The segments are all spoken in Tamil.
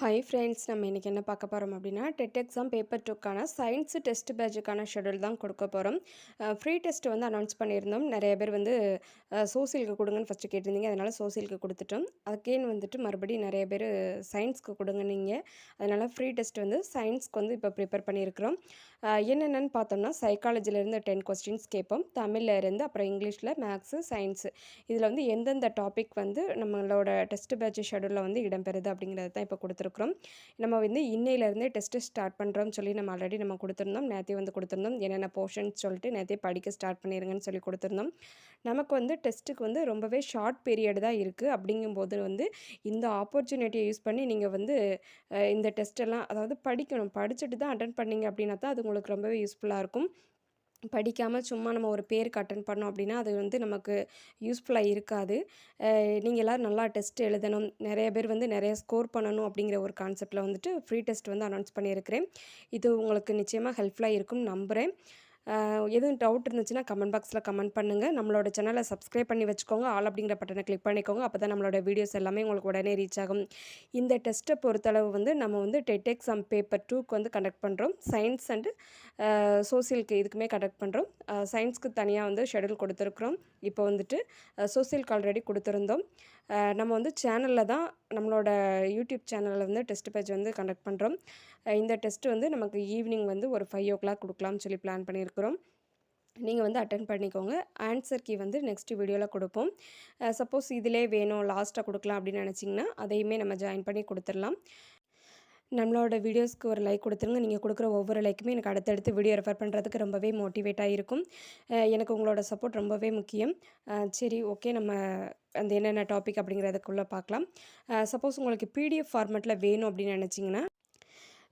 ஹாய் ஃப்ரெண்ட்ஸ் நம்ம இன்றைக்கி என்ன பார்க்க போகிறோம் அப்படின்னா டெட் எக்ஸாம் பேப்பர் டூக்கான சயின்ஸு டெஸ்ட் பேட்சுக்கான ஷெடியூல் தான் கொடுக்க போகிறோம் ஃப்ரீ டெஸ்ட் வந்து அனௌன்ஸ் பண்ணியிருந்தோம். நிறைய பேர் வந்து சோசியலுக்கு கொடுங்கன்னு ஃபஸ்ட்டு கேட்டிருந்தீங்க. அதனால் சோசியலுக்கு கொடுத்துட்டோம். அதுக்கேன்னு வந்துட்டு மறுபடியும் நிறைய பேர் சயின்ஸ்க்கு கொடுங்க நீங்கள் அதனால் ஃப்ரீ டெஸ்ட் வந்து சயின்ஸ்க்கு வந்து இப்போ ப்ரிப்பேர் பண்ணியிருக்கிறோம். என்னென்னு பார்த்தோம்னா சைக்காலஜிலேருந்து டென் கொஸ்டின்ஸ் கேட்போம். தமிழ்லேருந்து அப்புறம் இங்கிலீஷில் மேக்ஸு சயின்ஸு இதில் வந்து எந்தெந்த டாபிக் வந்து நம்மளோட டெஸ்ட் பேட்ச் ஷெடியூலில் வந்து இடம்பெறுது அப்படிங்கிறது தான் இப்போ கொடுத்துருக்கோம். கொடுக்குறோம். நம்ம வந்து இன்னையிலேருந்தே டெஸ்ட்டு ஸ்டார்ட் பண்ணுறோம்னு சொல்லி நம்ம ஆல்ரெடி நம்ம கொடுத்துருந்தோம். நேற்றே வந்து கொடுத்துருந்தோம். என்னென்ன போர்ஷன்ஸ் சொல்லிட்டு நேற்றே படிக்க ஸ்டார்ட் பண்ணிடுங்கன்னு சொல்லி கொடுத்துருந்தோம். நமக்கு வந்து டெஸ்ட்டுக்கு வந்து ரொம்பவே ஷார்ட் பீரியட் தான் இருக்குது அப்படிங்கும்போது வந்து இந்த ஆப்பர்ச்சுனிட்டியை யூஸ் பண்ணி நீங்கள் வந்து இந்த டெஸ்ட்டெல்லாம் அதாவது படிக்கணும். படிச்சுட்டு தான் அட்டன் பண்ணீங்க அப்படின்னா தான் அது உங்களுக்கு ரொம்பவே யூஸ்ஃபுல்லாக இருக்கும். படிக்காமல் சும்மா நம்ம ஒரு பேருக்கு அட்டன் பண்ணோம் அப்படின்னா அது வந்து நமக்கு யூஸ்ஃபுல்லாக இருக்காது. நீங்கள் எல்லோரும் நல்லா டெஸ்ட் எழுதணும். நிறைய பேர் வந்து நிறைய ஸ்கோர் பண்ணணும் அப்படிங்கிற ஒரு கான்செப்டில் வந்துட்டு ஃப்ரீ டெஸ்ட் வந்து அனௌன்ஸ் பண்ணியிருக்கிறேன். இது உங்களுக்கு நிச்சயமாக ஹெல்ப்ஃபுல்லாக இருக்கும்னு நம்புகிறேன் எதுவும் டவுட் இருந்துச்சுன்னா கமெண்ட் பாக்ஸில் கமெண்ட் பண்ணுங்கள் நம்மளோட சேனலை சப்ஸ்கிரைப் பண்ணி வச்சுக்கோங்க. ஆல் அப்படிங்கிற பட்டனை கிளிக் பண்ணிக்கோங்க. அப்போ தான் நம்மளோட வீடியோஸ் எல்லாமே உங்களுக்கு உடனே ரீச் ஆகும். இந்த டெஸ்ட்டை பொறுத்தளவு வந்து நம்ம வந்து டெட் எக்ஸாம் பேப்பர் டூக்கு வந்து கண்டக்ட் பண்ணுறோம் சயின்ஸ் அண்டு சோசியலுக்கு இதுக்குமே கண்டக்ட் பண்ணுறோம் சயின்ஸ்க்கு தனியாக வந்து ஷெடியூல் கொடுத்துருக்குறோம். இப்போ வந்துட்டு சோசியலுக்கு ஆல்ரெடி கொடுத்துருந்தோம். நம்ம வந்து சேனலில் தான் நம்மளோட யூடியூப் சேனலில் வந்து டெஸ்ட் பேஜ் வந்து கண்டக்ட் பண்ணுறோம் இந்த டெஸ்ட் வந்து நமக்கு ஈவினிங் வந்து ஒரு ஃபைவ் ஓ கிளாக் கொடுக்கலாம்னு சொல்லி பிளான் பண்ணியிருக்கிறோம் நீங்கள் வந்து அட்டன் பண்ணிக்கோங்க. ஆன்சர் கீ வந்து நெக்ஸ்ட் வீடியோவில் கொடுப்போம். சப்போஸ் இதிலே வேணும் லாஸ்ட்டாக கொடுக்கலாம் அப்படின்னு நினச்சிங்கன்னா அதையுமே நம்ம ஜாயின் பண்ணி கொடுத்துடலாம். நம்மளோட வீடியோஸ்க்கு ஒரு லைக் கொடுத்துருங்க. நீங்கள் கொடுக்குற ஒவ்வொரு லைக்குமே எனக்கு அடுத்தடுத்து வீடியோ ரெஃபர் பண்ணுறதுக்கு ரொம்பவே மோட்டிவேட்டாக இருக்கும் எனக்கு உங்களோட சப்போர்ட் ரொம்பவே முக்கியம். சரி ஓகே நம்ம அந்த என்னென்ன டாபிக் அப்படிங்கிறதுக்குள்ளே பார்க்கலாம். சப்போஸ் உங்களுக்கு பிடிஎஃப் ஃபார்மேட்டில் வேணும் அப்படின்னு நினச்சிங்கன்னா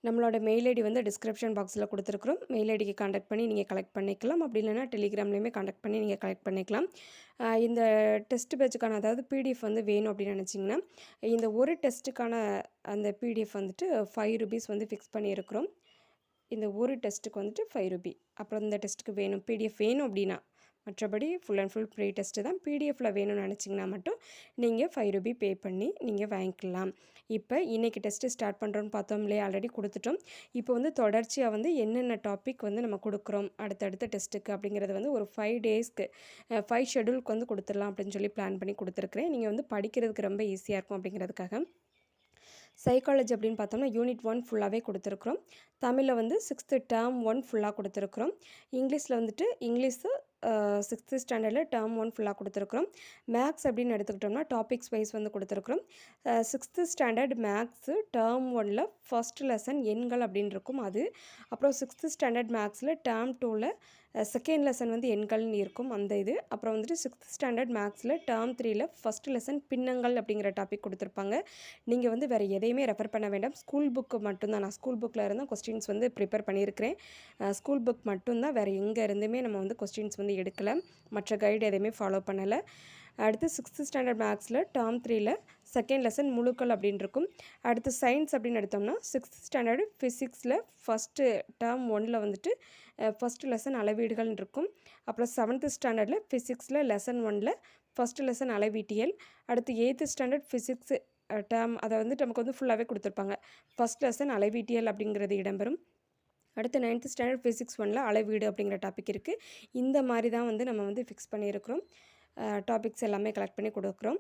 நம்மளோட மெயில் ஐடி வந்து டிஸ்கிரிப்ஷன் பாக்ஸில் கொடுத்துருக்குறோம். மெயில் ஐடிக்கு காண்டாக்ட் பண்ணி நீங்கள் கலெக்ட் பண்ணிக்கலாம். அப்படி இல்லைன்னா டெலிகிராம்லேயுமே காண்டாக்ட் பண்ணி நீங்கள் கலெக்ட் பண்ணிக்கலாம். இந்த டெஸ்ட் பேட்சுக்கான அதாவது பிடிஎஃப் வந்து வேணும் அப்படின்னு நினச்சிங்கன்னா இந்த ஒரு டெஸ்ட்டுக்கான அந்த பிடிஎஃப் வந்துட்டு ஃபைவ் ருபீஸ் வந்து ஃபிக்ஸ் பண்ணியிருக்கிறோம். இந்த ஒரு டெஸ்ட்டுக்கு வந்துட்டு ஃபைவ் ருபி அப்புறம் இந்த டெஸ்ட்டுக்கு வேணும் பிடிஎஃப் வேணும் அப்படின்னா மற்றபடி full and full free test தான். பிடிஎஃபில் வேணும்னு நினச்சிங்கன்னா மட்டும் நீங்கள் ஃபைவ் ருபி பே பண்ணி நீங்கள் வாங்கிக்கலாம். இப்போ இன்றைக்கி டெஸ்ட்டு ஸ்டார்ட் பண்ணுறோன்னு பார்த்தோம் இல்லையா? ஆல்ரெடி கொடுத்துட்டோம். இப்போ வந்து தொடர்ச்சியாக வந்து என்னென்ன டாபிக் வந்து நம்ம கொடுக்குறோம்? அடுத்தடுத்த டெஸ்ட்டுக்கு அப்படிங்கிறது வந்து ஒரு ஃபைவ் டேஸ்க்கு ஃபைவ் ஷெடியூலுக்கு வந்து கொடுத்துடலாம் அப்படின்னு சொல்லி பிளான் பண்ணி கொடுத்துருக்குறேன். நீங்கள் வந்து படிக்கிறதுக்கு ரொம்ப ஈஸியாக இருக்கும் அப்படிங்கிறதுக்காக. சைக்காலஜி அப்படின்னு பார்த்தோம்னா யூனிட் ஒன் ஃபுல்லாகவே கொடுத்துருக்குறோம். தமிழில் வந்து சிக்ஸ்த்து டேர்ம் ஒன் ஃபுல்லாக கொடுத்துருக்குறோம். இங்கிலீஷில் வந்துட்டு இங்கிலீஷு சிக்ஸ்த்து ஸ்டாண்டர்டில் டேர்ம் ஒன் ஃபுல்லாக கொடுத்துருக்குறோம். மேக்ஸ் அப்படின்னு எடுத்துக்கிட்டோம்னா டாபிக்ஸ் வைஸ் வந்து கொடுத்துருக்குறோம். சிக்ஸ்த்து ஸ்டாண்டர்ட் மேக்ஸு டேர்ம் ஒனில் ஃபஸ்ட் லெசன் எண்கள் அப்படின்னு இருக்கும் அது. அப்புறம் சிக்ஸ்த்து ஸ்டாண்டர்ட் மேக்ஸில் டேர்ம் டூவில் செகண்ட் லெசன் வந்து எண்கள்னு இருக்கும் அந்த இது. அப்புறம் வந்துட்டு சிக்ஸ்த் ஸ்டாண்டர்ட் மேக்ஸில் டேர்ம் த்ரீயில் ஃபஸ்ட் லெசன் பின்னங்கள் அப்படிங்கிற டாபிக் கொடுத்துருப்பாங்க. நீங்கள் வந்து வேறு எதையுமே ரெஃபர் பண்ண வேண்டாம். ஸ்கூல் புக்கு மட்டும்தான். நான் ஸ்கூல் புக்கில் இருந்தால் கொஸ்டின்ஸ் வந்து ப்ரிப்பேர் பண்ணியிருக்கிறேன். ஸ்கூல் புக் மட்டும்தான். வேறு எங்கே இருந்துமே நம்ம வந்து கொஸ்டின்ஸ் வந்து எடுக்கலை. மற்ற கைடு எதையுமே ஃபாலோ பண்ணலை. அடுத்து சிக்ஸ்த்து ஸ்டாண்டர்ட் மேக்ஸில் டேர்ம் த்ரீயில் செகண்ட் லெசன் முழுக்கள் அப்படின்னு இருக்கும் அடுத்து சயின்ஸ் அப்படின்னு எடுத்தோம்னா சிக்ஸ்த் ஸ்டாண்டர்டு ஃபிசிக்ஸில் ஃபஸ்ட்டு டேர்ம் ஒனில் வந்துட்டு ஃபஸ்ட்டு லெசன் அளவீடுகள் இருக்கும் அப்புறம் செவன்த்து ஸ்டாண்டர்டில் ஃபிசிக்ஸில் லெசன் ஒனில் ஃபஸ்ட்டு லெசன் அளவீட்டியல். அடுத்து எயித்து ஸ்டாண்டர்ட் ஃபிசிக்ஸ் டேர்ம் அதை வந்து நமக்கு வந்து ஃபுல்லாகவே கொடுத்துருப்பாங்க. ஃபஸ்ட் லெசன் அளவீட்டியல் அப்படிங்கிறது இடம்பெறும். அடுத்து நைன்த்து ஸ்டாண்டர்ட் ஃபிசிக்ஸ் ஒனில் அளவீடு அப்படிங்கிற டாபிக் இருக்குது இந்த மாதிரி தான் வந்து நம்ம வந்து ஃபிக்ஸ் பண்ணியிருக்கிறோம். டாபிக்ஸ் எல்லாமே கலெக்ட் பண்ணி கொடுக்குறோம்.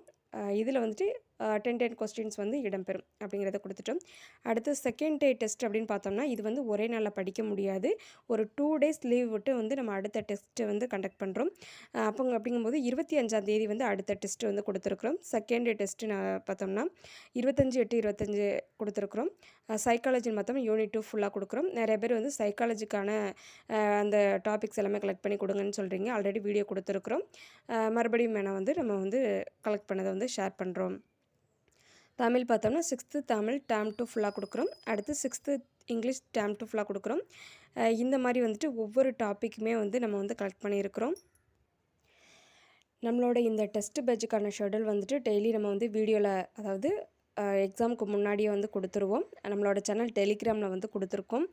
இதில் வந்துட்டு டென் டென் கொஸ்டின்ஸ் வந்து இடம்பெறும் அப்படிங்கிறத கொடுத்துட்டோம். அடுத்து செகண்ட் டே டெஸ்ட் அப்படின்னு பார்த்தோம்னா இது வந்து ஒரே நாளில் படிக்க முடியாது. ஒரு டூ டேஸ் லீவ் விட்டு வந்து நம்ம அடுத்த டெஸ்ட்டை வந்து கண்டக்ட் பண்ணுறோம் அப்போ அப்படிங்கும்போது இருபத்தி அஞ்சாம் தேதி வந்து அடுத்த டெஸ்ட் வந்து கொடுத்துருக்குறோம். செகண்ட் டே டெஸ்ட்டு நான் பார்த்தோம்னா இருபத்தஞ்சி எட்டு இருபத்தஞ்சு கொடுத்துருக்குறோம். சைக்காலஜின்னு பார்த்தோம் யூனிட் டூ ஃபுல்லாக கொடுக்குறோம். நிறைய பேர் வந்து சைக்காலஜிக்கான அந்த டாபிக்ஸ் எல்லாமே கலெக்ட் பண்ணி கொடுங்கன்னு சொல்கிறீங்க ஆல்ரெடி வீடியோ கொடுத்துருக்குறோம். மறுபடியும் வேணால் வந்து நம்ம வந்து கலெக்ட் பண்ணதை வந்து ஷேர் பண்ணுறோம் தமிழ் பார்த்தோம்னா சிக்ஸ்த்து தமிழ் டேம் டூ ஃபுல்லாக கொடுக்குறோம். அடுத்து சிக்ஸ்த்து இங்கிலீஷ் டேம் டூ ஃபுல்லாக கொடுக்குறோம். இந்த மாதிரி வந்துட்டு ஒவ்வொரு டாப்பிக்குமே வந்து நம்ம வந்து கலெக்ட் பண்ணியிருக்கிறோம். நம்மளோட இந்த டெஸ்ட் பேட்சுக்கான ஷெடியூல் வந்துட்டு டெய்லி நம்ம வந்து வீடியோவில் அதாவது எக்ஸாமுக்கு முன்னாடியே வந்து கொடுத்துருவோம். நம்மளோட சேனல் டெலிகிராமில் வந்து கொடுத்துருக்கோம்.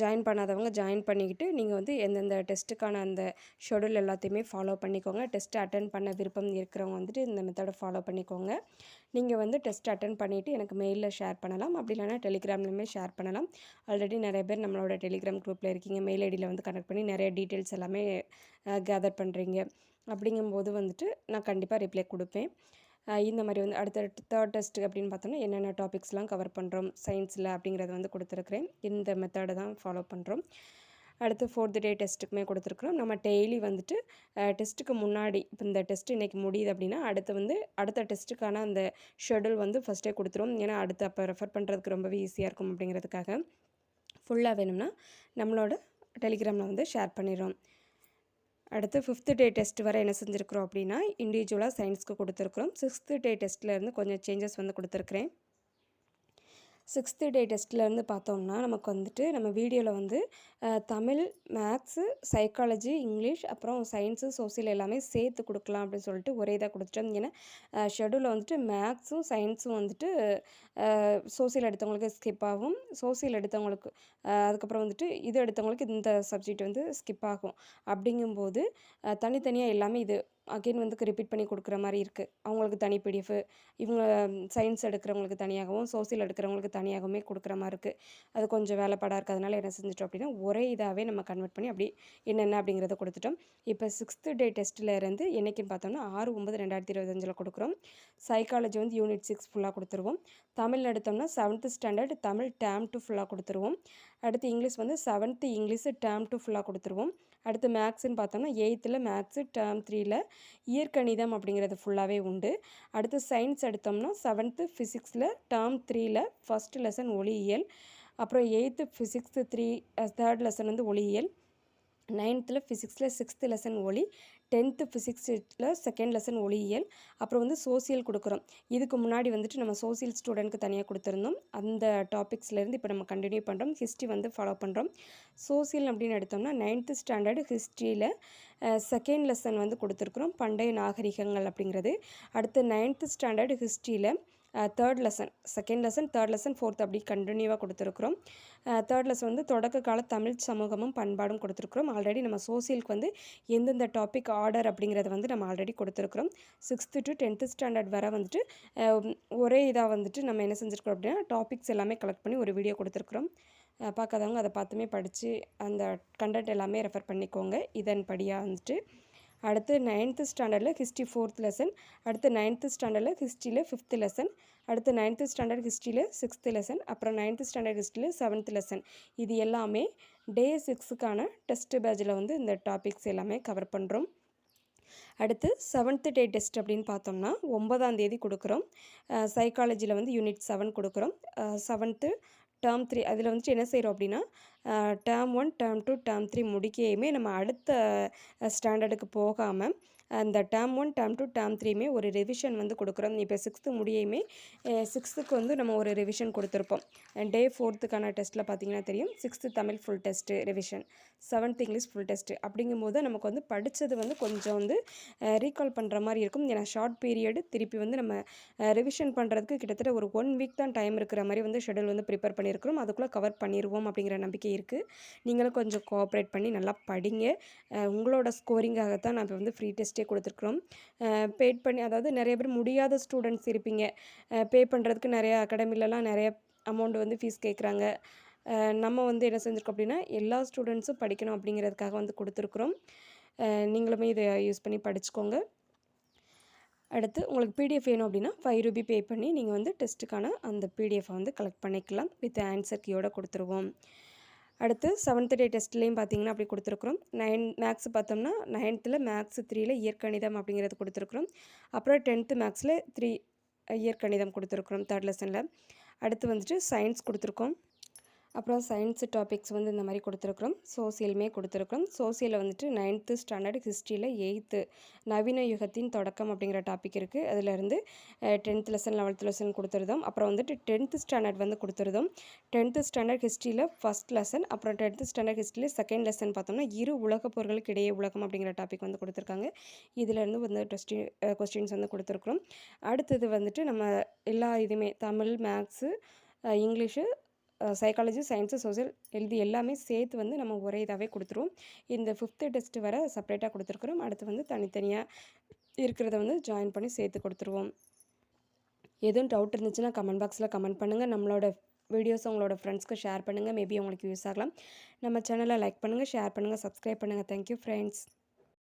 ஜாயின் பண்ணாதவங்க ஜாயின் பண்ணிக்கிட்டு நீங்கள் வந்து எந்தெந்த டெஸ்ட்டுக்கான அந்த ஷெடியூல் எல்லாத்தையுமே ஃபாலோ பண்ணிக்கோங்க. டெஸ்ட்டு அட்டன் பண்ண விருப்பம் இருக்கிறவங்க வந்துட்டு இந்த மெத்தடை ஃபாலோ பண்ணிக்கோங்க. நீங்கள் வந்து டெஸ்ட் அட்டன் பண்ணிவிட்டு எனக்கு மெயிலில் ஷேர் பண்ணலாம். அப்படி இல்லைனா டெலிகிராம்லையுமே ஷேர் பண்ணலாம். ஆல்ரெடி நிறைய பேர் நம்மளோட டெலிகிராம் குரூப்பில் இருக்கீங்க. மெயில் ஐடியில் வந்து கனெக்ட் பண்ணி நிறைய டீட்டெயில்ஸ் எல்லாமே கேதர் பண்ணுறீங்க அப்படிங்கும்போது வந்துட்டு நான் கண்டிப்பாக ரிப்ளை கொடுப்பேன். இந்த மாதிரி வந்து அடுத்த தேர்ட் டெஸ்ட் அப்படின்னு பார்த்தோம்னா என்னென்ன டாபிக்ஸ்லாம் கவர் பண்ணுறோம் சயின்ஸில் அப்படிங்கிறத வந்து கொடுத்துருக்குறேன். இந்த மெத்தடை தான் ஃபாலோ பண்ணுறோம் அடுத்து ஃபோர்த் டே டெஸ்ட்டுக்குமே கொடுத்துருக்குறோம். நம்ம டெய்லி வந்துட்டு டெஸ்ட்டுக்கு முன்னாடி இப்போ இந்த டெஸ்ட் இன்றைக்கி முடியுது அப்படின்னா அடுத்து வந்து அடுத்த டெஸ்ட்டுக்கான அந்த ஷெடியூல் வந்து ஃபஸ்ட்டே கொடுத்துருவோம் ஏன்னா அடுத்து அப்போ ரெஃபர் பண்ணுறதுக்கு ரொம்பவே ஈஸியாக இருக்கும் அப்படிங்கிறதுக்காக. ஃபுல்லாக வேணும்னா நம்மளோட டெலிகிராமில் வந்து ஷேர் பண்ணிடுறோம். அடுத்து ஃபிஃப்த்து டே டெஸ்ட் வரை என்ன செஞ்சுருக்குறோம் அப்படின்னா இண்டிவிஜுவலாக சயின்ஸ்க்கு கொடுத்துருக்குறோம். சிக்ஸ்த்து டே டெஸ்ட்லேருந்து கொஞ்சம் சேஞ்சஸ் வந்து கொடுத்துருக்குறேன். சிக்ஸ்த்து டே டெஸ்ட்லேருந்து பார்த்தோம்னா நமக்கு வந்துட்டு நம்ம வீடியோவில் வந்து தமிழ் மேக்ஸு சைக்காலஜி இங்கிலீஷ் அப்புறம் சயின்ஸு சோசியல் எல்லாமே சேர்த்து கொடுக்கலாம் அப்படின்னு சொல்லிட்டு ஒரே இதாக கொடுத்துட்டோம். ஏன்னா ஷெடியூலில் வந்துட்டு மேக்ஸும் சயின்ஸும் வந்துட்டு சோசியல் எடுத்தவங்களுக்கு ஸ்கிப் ஆகும். சோசியல் எடுத்தவங்களுக்கு அதுக்கப்புறம் வந்துட்டு இது எடுத்தவங்களுக்கு இந்த சப்ஜெக்ட் வந்து ஸ்கிப் ஆகும். அப்படிங்கும்போது தனித்தனியாக எல்லாமே இது அகைன் வந்து ரிப்பீட் பண்ணி கொடுக்குற மாதிரி இருக்குது அவங்களுக்கு தனி பிடிஎஃப் இவங்க சயின்ஸ் எடுக்கிறவங்களுக்கு தனியாகவும் சோசியல் எடுக்கிறவங்களுக்கு தனியாகவுமே கொடுக்குற மாதிரி இருக்குது அது கொஞ்சம் வேலைப்பாடாக இருக்கிறதுனால என்ன செஞ்சிட்டோம் அப்படின்னா ஒரே இதாகவே நம்ம கன்வெர்ட் பண்ணி அப்படி என்னென்ன அப்படிங்கிறத கொடுத்துட்டோம். இப்போ சிக்ஸ்த்து டே டெஸ்ட்டில் இருந்து என்னைக்குன்னு பார்த்தோம்னா ஆறு ஒம்பது ரெண்டாயிரத்தி இருபத்தஞ்சில் கொடுக்குறோம். சைக்காலஜி வந்து யூனிட் சிக்ஸ் ஃபுல்லாக கொடுத்துருவோம். தமிழ் எடுத்தோம்னா seventh standard Tamil term two ஃபுல்லாக கொடுத்துருவோம். அடுத்து இங்கிலீஷ் வந்து செவன்த்து இங்கிலீஷு டேம் டூ ஃபுல்லாக கொடுத்துருவோம். அடுத்து மேக்ஸ்ன்னு பார்த்தோம்னா எயித்தில் மேக்ஸு டேர்ம் த்ரீயில் இயற்கணிதம் அப்படிங்கிறது ஃபுல்லாகவே உண்டு. அடுத்து சயின்ஸ் எடுத்தோம்னா செவன்த்து ஃபிசிக்ஸில் டேர்ம் த்ரீயில் ஃபஸ்ட் லெசன் ஒளியியல். அப்புறம் eighth physics three third lesson வந்து ஒளியியல். நைன்த்தில் ஃபிசிக்ஸில் சிக்ஸ்த்து லெசன் ஒளி. டென்த்து ஃபிசிக்ஸில் செகண்ட் லெசன் ஒளியியல் அப்புறம் வந்து சோசியல் கொடுக்குறோம். இதுக்கு முன்னாடி வந்துட்டு நம்ம சோசியல் ஸ்டூடெண்ட்க்கு தனியாக கொடுத்துருந்தோம். அந்த டாபிக்ஸ்லேருந்து இப்போ நம்ம கண்டினியூ பண்ணுறோம் ஹிஸ்ட்ரி வந்து ஃபாலோ பண்ணுறோம் சோசியல் அப்படின்னு எடுத்தோம்னா நைன்த்து ஸ்டாண்டர்டு ஹிஸ்ட்ரியில் செகண்ட் லெசன் வந்து கொடுத்துருக்குறோம். பண்டைய நாகரிகங்கள் அப்படிங்கிறது. அடுத்து நைன்த்து ஸ்டாண்டர்டு ஹிஸ்ட்ரியில் third lesson second lesson third lesson fourth அப்படி கண்டினியூவாக கொடுத்துருக்குறோம். தேர்ட் லெசன் வந்து தொடக்க கால தமிழ் சமூகமும் பண்பாடும் கொடுத்துருக்குறோம். ஆல்ரெடி நம்ம சோசியலுக்கு வந்து எந்தெந்த டாபிக் ஆர்டர் அப்படிங்கிறத வந்து நம்ம ஆல்ரெடி கொடுத்துருக்குறோம். சிக்ஸ்த்து டு டென்த்து ஸ்டாண்டர்ட் வரை வந்துட்டு ஒரே இதாக வந்துட்டு நம்ம என்ன செஞ்சுருக்கோம் அப்படின்னா டாபிக்ஸ் எல்லாமே கலெக்ட் பண்ணி ஒரு வீடியோ கொடுத்துருக்குறோம். பார்க்காதவங்க அதை பார்த்துமே படித்து அந்த கண்டென்ட் எல்லாமே ரெஃபர் பண்ணிக்கோங்க. இதன் படியாக வந்துட்டு. அடுத்து நைன்த்து ஸ்டாண்டர்டில் ஹிஸ்ட்ரி ஃபோர்த் லெசன் அடுத்து நைன்த்து ஸ்டாண்டர்டில் ஹிஸ்ட்ரியில் ஃபிஃப்த்து லெசன் அடுத்து நைன்த்து ஸ்டாண்டர்ட் ஹிஸ்ட்ரியில் சிக்ஸ்த்து லெசன் அப்புறம் நைன்த்து ஸ்டாண்டர்ட் ஹிஸ்ட்ரியில் செவன்த் லெசன் இது எல்லாமே டே சிக்ஸுக்கான டெஸ்ட் பேட்சில் வந்து இந்த டாபிக்ஸ் எல்லாமே கவர் பண்ணுறோம் அடுத்து செவன்த்து டே டெஸ்ட் அப்படின்னு பார்த்தோம்னா ஒன்பதாம் தேதி கொடுக்குறோம். சைக்காலஜியில் வந்து யூனிட் செவன் கொடுக்குறோம். செவன்த்து டேர்ம் த்ரீ அதில் வந்துட்டு என்ன செய்கிறோம் அப்படின்னா term one term two term three முடிக்கையுமே நம்ம அடுத்த ஸ்டாண்டர்டுக்கு போகாமல் அந்த term one term two term த்ரீயுமே ஒரு ரிவிஷன் வந்து கொடுக்குறோம். இப்போ சிக்ஸ்த்து முடியுமே சிக்ஸ்த்துக்கு வந்து நம்ம ஒரு ரிவிஷன் கொடுத்துருப்போம். டே ஃபோர்த்துக்கான டெஸ்ட்டில் பார்த்தீங்கன்னா தெரியும். Sixth Tamil full test revision seventh English full test அப்படிங்கும்போது நமக்கு வந்து படித்தது வந்து கொஞ்சம் வந்து ரீகால் பண்ணுற மாதிரி இருக்கும். ஏன்னா ஷார்ட் பீரியடு திருப்பி வந்து நம்ம ரிவிஷன் பண்ணுறதுக்கு கிட்டத்தட்ட ஒரு ஒன் வீக் தான் டைம் இருக்கிற மாதிரி வந்து ஷெடியூல் வந்து ப்ரிப்பேர் பண்ணியிருக்கிறோம். அதுக்குள்ளே கவர் பண்ணிடுவோம் அப்படிங்கிற நம்பிக்கை இருக்குது நீங்களும் கொஞ்சம் கோஆப்ரேட் பண்ணி நல்லா படிங்க. உங்களோட ஸ்கோரிங்காகத்தான் நான் இப்போ வந்து ஃப்ரீ டெஸ்ட் டெஸ்ட்டே கொடுத்துருக்குறோம். பெய்ட் பண்ணி அதாவது நிறைய பேர் முடியாத ஸ்டூடெண்ட்ஸ் இருப்பீங்க. பே பண்ணுறதுக்கு நிறைய அகாடமிலலாம் நிறைய அமௌண்ட் வந்து ஃபீஸ் கேட்குறாங்க. நம்ம வந்து என்ன செஞ்சுருக்கோம் அப்படின்னா எல்லா ஸ்டூடெண்ட்ஸும் படிக்கணும் அப்படிங்கிறதுக்காக வந்து கொடுத்துருக்குறோம். நீங்களுமே இதை யூஸ் பண்ணி படிச்சுக்கோங்க. அடுத்து உங்களுக்கு பிடிஎஃப் வேணும் அப்படின்னா ஃபைவ் ரூபி பே பண்ணி நீங்கள் வந்து டெஸ்ட்டுக்கான அந்த பிடிஎஃபை வந்து கலெக்ட் பண்ணிக்கலாம். வித் ஆன்சர் கீயோட கொடுத்துருவோம். அடுத்து செவன்த் டே டெஸ்ட்லேயும் பார்த்தீங்கன்னா அப்படி கொடுத்துருக்குறோம். நைன் மேக்ஸ் பார்த்தோம்னா நைன்த்தில் மேக்ஸ் த்ரீயில் இயற்கணிதம் அப்படிங்கிறது கொடுத்துருக்குறோம். அப்புறம் டென்த்து மேக்ஸில் த்ரீ இயற்கணிதம் கொடுத்துருக்குறோம் தேர்ட் லெசனில் அடுத்து வந்துட்டு சயின்ஸ் கொடுத்துருக்கோம். அப்புறம் சயின்ஸு டாபிக்ஸ் வந்து இந்த மாதிரி கொடுத்துருக்குறோம். சோசியலுமே கொடுத்துருக்குறோம். சோசியலில் வந்துட்டு நைன்த்து ஸ்டாண்டர்ட் ஹிஸ்ட்ரியில் எயித்து நவீன யுகத்தின் தொடக்கம் அப்படிங்கிற டாபிக் இருக்குது அதிலேருந்து டென்த் லெசன் லெவல்த் லெசன் கொடுத்துருந்தோம். அப்புறம் வந்துட்டு டென்த்து ஸ்டாண்டர்ட் வந்து கொடுத்துருந்தோம். டென்த்து ஸ்டாண்டர்ட் ஹிஸ்ட்ரியில் ஃபஸ்ட் லெசன் அப்புறம் டென்த்து ஸ்டாண்டர்ட் ஹிஸ்ட்ரியில் செகண்ட் லெசன் பார்த்தோம்னா இரு உலகப் போர்களுக்கு இடையே உலகம் அப்படிங்கிற டாபிக் வந்து கொடுத்துருக்காங்க. இதிலேருந்து வந்து கொஸ்டின் கொஸ்டின்ஸ் வந்து கொடுத்துருக்குறோம். அடுத்தது வந்துட்டு நம்ம எல்லா இதுவுமே Tamil maths English psychology science social எழுதி எல்லாமே சேர்த்து வந்து நம்ம ஒரே இதாகவே கொடுத்துருவோம். இந்த ஃபிஃப்த்து டெஸ்ட்டு வர செப்பரேட்டாக கொடுத்துருக்குறோம். அடுத்து வந்து தனித்தனியாக இருக்கிறத வந்து ஜாயின் பண்ணி சேர்த்து கொடுத்துருவோம். எதுவும் டவுட் இருந்துச்சுன்னா கமெண்ட் பாக்ஸில் கமெண்ட் பண்ணுங்கள் நம்மளோட வீடியோஸ் உங்களோட ஃப்ரெண்ட்ஸ்க்கு ஷேர் பண்ணுங்கள் மேபி உங்களுக்கு யூஸ் ஆகலாம். நம்ம சேனலை லைக் பண்ணுங்கள் ஷேர் பண்ணுங்கள் சப்ஸ்கிரைப் பண்ணுங்கள் தேங்க்யூ ஃப்ரெண்ட்ஸ்